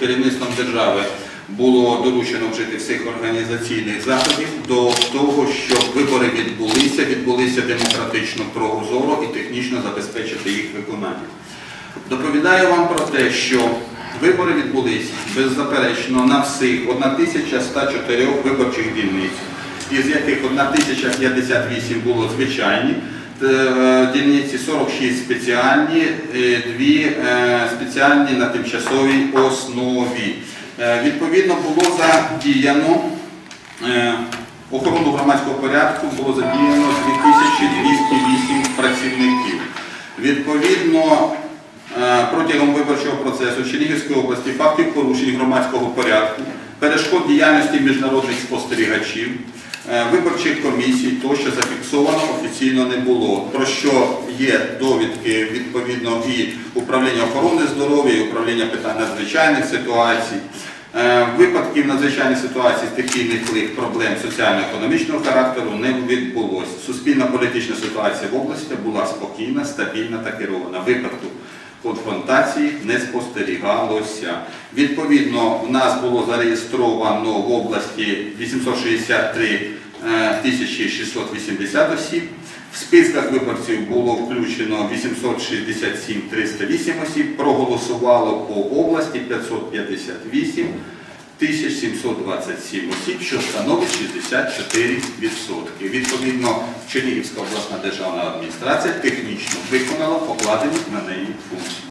керівництвом держави було доручено вжити всіх організаційних заходів до того, щоб вибори відбулися, відбулися демократично, прозоро і технічно забезпечити їх виконання. Доповідаю вам про те, що вибори відбулись беззаперечно на всіх 1104 виборчих дільниць, із яких 1058 було звичайні дільниці, 46 спеціальні, е, дві е, спеціальні на тимчасовій основі. Е, Відповідно було задіяно е, охорону громадського порядку було задіяно 2208 працівників. Відповідно, е, протягом виборчого процесу в Чернігівській області фактів порушень громадського порядку, перешкод діяльності міжнародних спостерігачів, е, виборчих комісій тощо зафіксовано офіційно не було. Про що є довідки відповідно і управління охорони здоров'я, і управління питань надзвичайних ситуацій. Е, Випадків надзвичайних ситуацій, стихійних лих, проблем соціально-економічного характеру не відбулося. Суспільно-політична ситуація в області була спокійна, стабільна та керована. Випадку конфронтації не спостерігалося. Відповідно, в нас було зареєстровано в області 863 е, 680 осіб. В списках виборців було включено 867 308 осіб, проголосувало по області 558 1727 осіб, що становить 64%. Відповідно, Чернігівська обласна державна адміністрація технічно виконала покладені на неї функції.